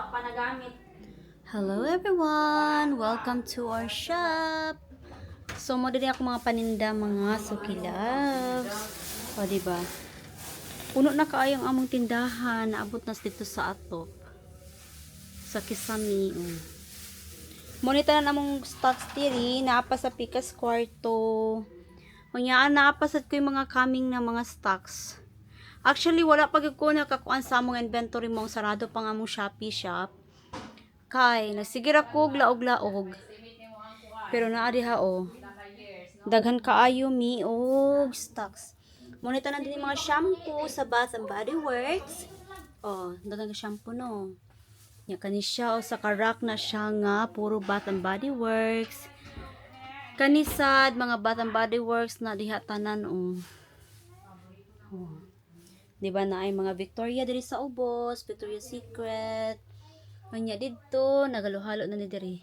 wa pa nagamit. Hello everyone! Welcome to our shop! So, mo din ako mga paninda, mga suki loves. O, diba? Puno na kaayong among tindahan. Naabot na dito sa atop. Sa Kisami. Monitor na namong stocks diri. Naapa sa Picas Kwarto. Kunyaan, naapasad ko yung mga coming na mga stocks. Actually, wala pa gyud ko nakakuan sa among inventory mong sarado pa nga mong Shopee shop. Kay, nagsigir ako og laog-laog. Pero naa diha o. Daghan kaayo mi og stocks. Monita na din mga shampoo sa Bath and Body Works. Oh, daghan ka shampoo no. Nya kani siya o sa karak na siya nga puro Bath and Body Works. Kanisad mga Bath and Body Works na diha tanan o. Oh. Di ba na ay mga Victoria diri sa ubos, Victoria Secret. Kanya dito, nagaluhalo na ni diri.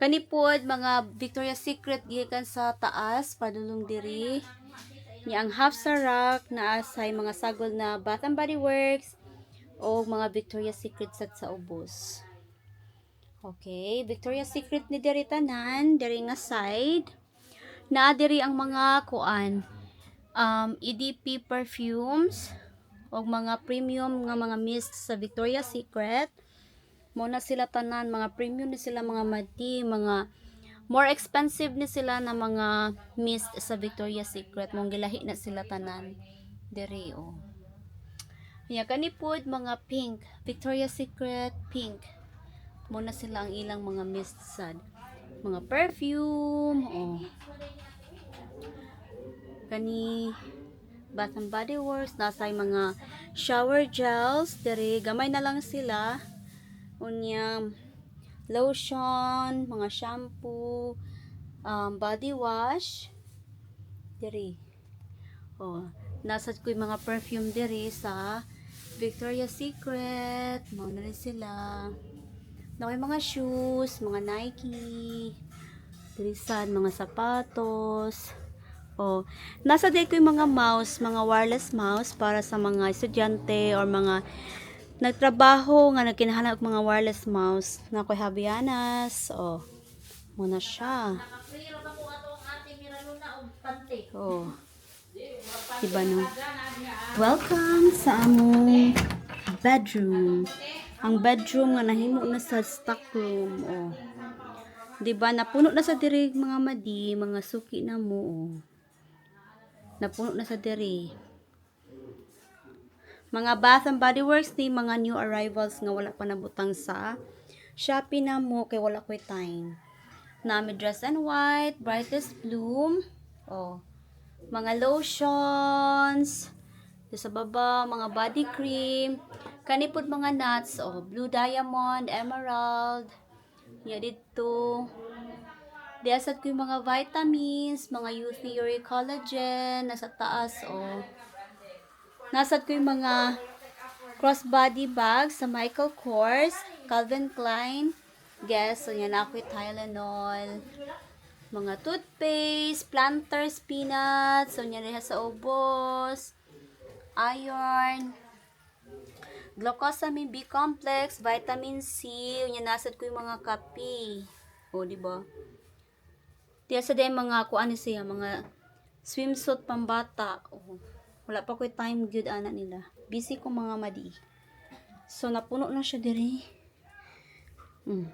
Kani pod mga Victoria Secret gikan sa taas padulong diri. Ni ang half sa rack na asay mga sagol na Bath and Body Works o mga Victoria Secret set sa ubos. Okay, Victoria Secret ni diri tanan, diri nga side. Naa diri ang mga kuan um, EDP perfumes o mga premium nga mga mist sa Victoria's Secret. Muna sila tanan, mga premium ni sila mga mati, mga more expensive ni sila na mga mist sa Victoria's Secret. Mong gilahi na sila tanan. Dere o. Kaya kani pod mga pink, Victoria's Secret pink. Muna sila ang ilang mga mist sad. Mga perfume, oh kani Bath and Body Works nasa mga shower gels diri gamay na lang sila. Unya lotion mga shampoo um, body wash diri. Oh nasa ko mga perfume diri sa Victoria's Secret mo na rin sila. Na may mga shoes mga Nike diri sad mga sapatos Oh, nasa day ko yung mga mouse, mga wireless mouse para sa mga estudyante or mga nagtrabaho nga nagkinahanap mga wireless mouse na koy Habianas. Oh, muna siya. Oh. Diba no? Welcome sa among bedroom. Ang bedroom nga nahimo na sa stock room. Oh. Diba napuno na sa diri mga madi, mga suki na mo. Oh. Napuno na sa diri. Mga Bath and Body Works ni mga new arrivals nga wala pa nabutang sa Shopee na mo kay wala ko'y time. Nami dress and white, brightest bloom. Oh. Mga lotions. Sa baba, mga body cream. Kanipod mga nuts. Oh, blue diamond, emerald. Yan dito. Diasat ko yung mga vitamins, mga youth theory collagen, nasa taas, oh. Nasad ko yung mga crossbody bags sa Michael Kors, Calvin Klein, Guess, so yan ako yung Tylenol, mga toothpaste, planters, peanuts, so yan rin sa ubos, iron, glucosamine B complex, vitamin C, yan nasad ko yung mga kape. O, di ba? Diya sa day mga kuan ni siya, mga swimsuit pambata. Oh, wala pa ko time good ana nila. Busy ko mga madi. So napuno na siya diri. Mm.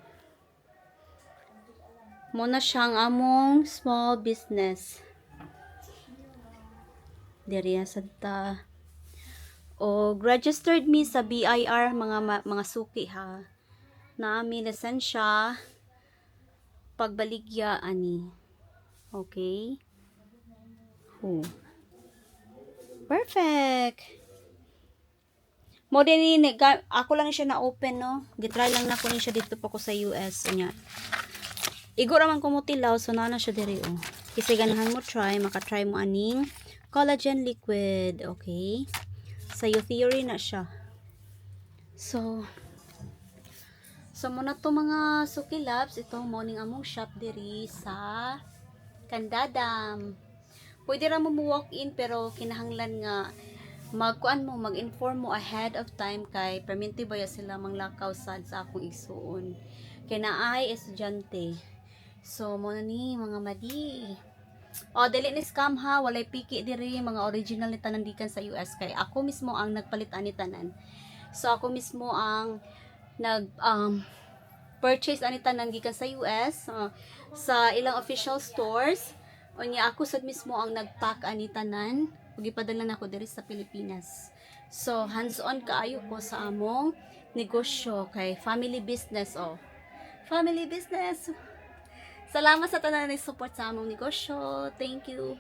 Mo na siyang among small business. Diri sa ta. O registered me sa BIR mga mga suki ha. Na mi lisensya pagbaligya ani. Okay. Oh. Perfect. Mo din ni ako lang siya na open no. Gitry lang na ko ni siya dito pa ko sa US nya. Igo raman ko mo tilaw so na na siya diri oh. Kasi ganahan mo try, maka-try mo aning collagen liquid, okay? Sa your theory na siya. So, So muna to mga suki labs, ito morning among shop diri sa Kandadam. Pwede ra mo walk in pero kinahanglan nga magkuan mo mag-inform mo ahead of time kay perminti ba sila manglakaw sad sa akong igsuon kay naay estudyante. So mo na ni mga madi. O dili ni scam ha? Walay piki diri mga original ni tanan gikan sa US kay ako mismo ang nagpalit ani tanan. So ako mismo ang nag um, purchase ani tanan gikan sa US uh, sa ilang official stores unya ako sad mismo ang nagpack ani tanan ug ipadala na ako diri sa Pilipinas. So hands-on kaayo ko sa among negosyo kay family business oh. Family business. Salamat sa tanan ni support sa among negosyo. Thank you